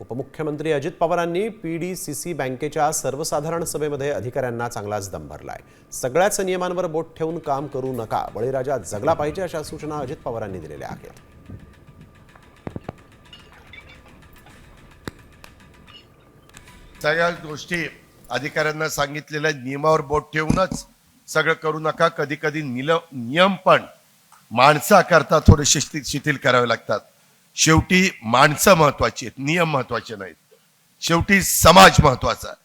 उपमुख्यमंत्री अजित पवारांनी P D C C बँकेच्या सर्वसाधारण सभेमध्ये अधिकाऱ्यांना चांगलाच दम भरलाय. सगळ्याच नियमांवर बोट ठेवून काम करू नका. बळीराजा जगला पाहिजे अशा सूचना अजित पवारांनी दिलेल्या आहेत. सगळ्या गोष्टी अधिकाऱ्यांना सांगितलेल्या नियमावर बोट ठेवूनच सगळं करू नका. कधी कधी निल नियम पण माणसाकरता थोडे शिस्ती शिथिल करावे लागतात. शेवटी माणसं महत्वाची आहेत नियम महत्त्वाचे नाहीत. शेवटी समाज महत्त्वाचा आहे.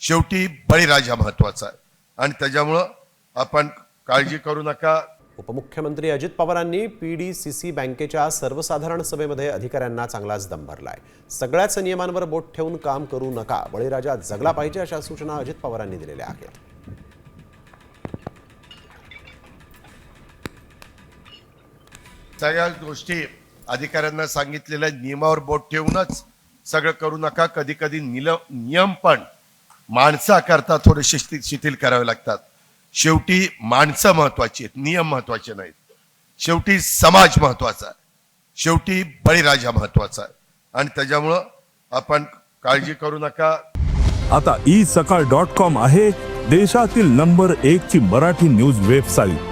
शेवटी बळीराजा महत्त्वाचा आहे. आणि त्याच्यामुळं आपण काळजी करू नका. उपमुख्यमंत्री अजित पवारांनी पी डी सी सी बँकेच्या सर्वसाधारण सभेमध्ये अधिकाऱ्यांना चांगलाच दम भरलाय. सगळ्याच नियमांवर बोट ठेवून काम करू नका. बळीराजा जगला पाहिजे अशा सूचना अजित पवारांनी दिलेल्या आहेत. सगळ्या गोष्टी अधिकाऱ्यांना सांगितलेल्या नियमावर बोट ठेवूनच सगळं करू नका. कधी कधी निल नियम पण माणसाकरता थोडे शिस्ती शिथिल करावे लागतात. शेवटी माणसं महत्वाची आहेत नियम महत्त्वाचे नाहीत. शेवटी समाज महत्त्वाचा आहे. शेवटी बळीराजा महत्त्वाचा आहे. आणि त्याच्यामुळं आपण काळजी करू नका. आता ई सकाळ डॉट कॉम आहे देशातील नंबर एक ची मराठी न्यूज वेबसाईट.